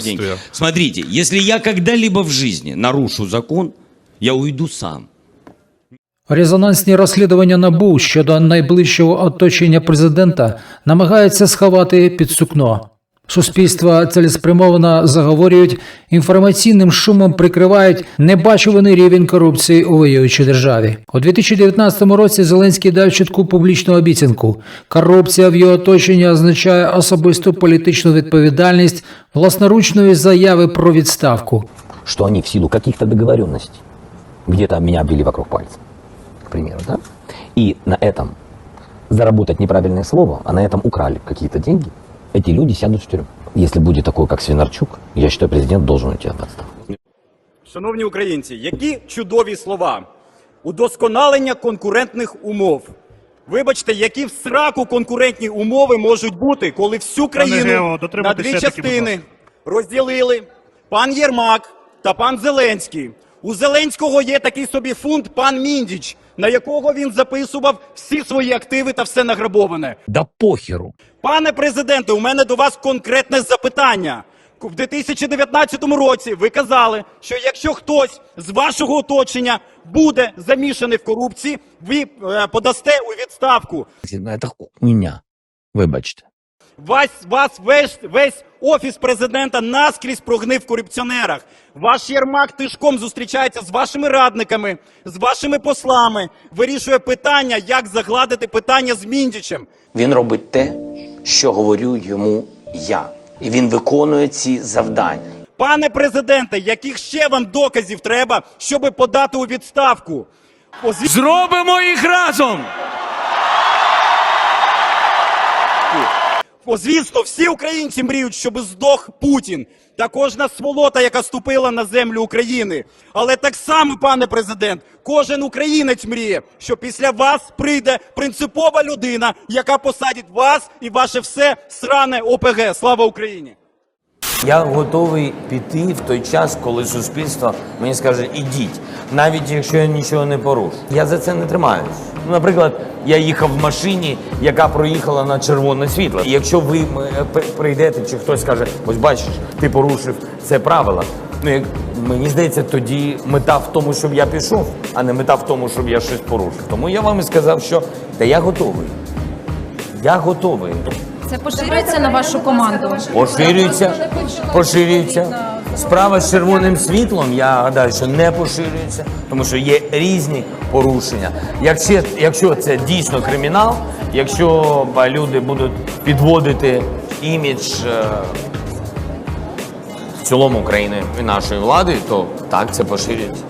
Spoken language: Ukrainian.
деньги. Смотрите, если я когда-либо в жизни нарушу закон, я уйду сам. Резонансні розслідування НАБУ щодо найближчого оточення президента намагаються сховати під сукно. Суспільства цілеспрямовано заговорюють, інформаційним шумом прикривають небачуваний рівень корупції у воюючій державі. У 2019 році Зеленський дав чітку публічну обіцянку. Корупція в його оточенні означає особисту політичну відповідальність власноручної заяви про відставку. что они в силу каких-то договоренностей где-то меня обвели вокруг пальца, к примеру, да? И на этом заработать неправильное слово, а на этом украли какие-то деньги, эти люди сядут в тюрьму. Если будет такой, как Свинарчук, я считаю, президент должен уйти в отставку. Шановні українці, які чудові слова. Удосконалення конкурентних умов. Вибачте, які в сраку конкурентні умови можуть бути, коли всю країну Гео, на дві частини розділили пан Єрмак та пан Зеленський. У Зеленського є такий собі фунт пан Міндіч, на якого він записував всі свої активи та все награбоване. Да похеру. Пане президенте, у мене до вас конкретне запитання. В 2019 році ви казали, що якщо хтось з вашого оточення буде замішаний в корупції, ви е, подасте у відставку. Це хуйня. Вибачте. Вас, вас весь, весь офіс президента наскрізь прогнив в корупціонерах. Ваш Єрмак тишком зустрічається з вашими радниками, з вашими послами, вирішує питання, як загладити питання з Міндічем. Він робить те, що говорю йому я. І він виконує ці завдання. Пане президенте, яких ще вам доказів треба, щоб подати у відставку? Зробимо їх разом! Звісно, всі українці мріють, щоб здох Путін та кожна сволота, яка ступила на землю України. Але так само, пане президент, кожен українець мріє, що після вас прийде принципова людина, яка посадить вас і ваше все сране ОПГ. Слава Україні! Я готовий піти в той час, коли суспільство мені скаже ідіть, навіть якщо я нічого не порушу. Я за це не тримаюсь. Ну, наприклад, я їхав в машині, яка проїхала на червоне світло. І якщо ви е, при- прийдете, чи хтось скаже, ось бачиш, ти порушив це правило. Ну, як мені здається, тоді мета в тому, щоб я пішов, а не мета в тому, щоб я щось порушив. Тому я вам і сказав, що та я готовий. Я готовий. Це поширюється на вашу команду? Поширюється, поширюється. Справа з червоним світлом, я гадаю, що не поширюється, тому що є різні порушення. Якщо, якщо це дійсно кримінал, якщо ба, люди будуть підводити імідж е, в цілому країни і нашої влади, то так це поширюється.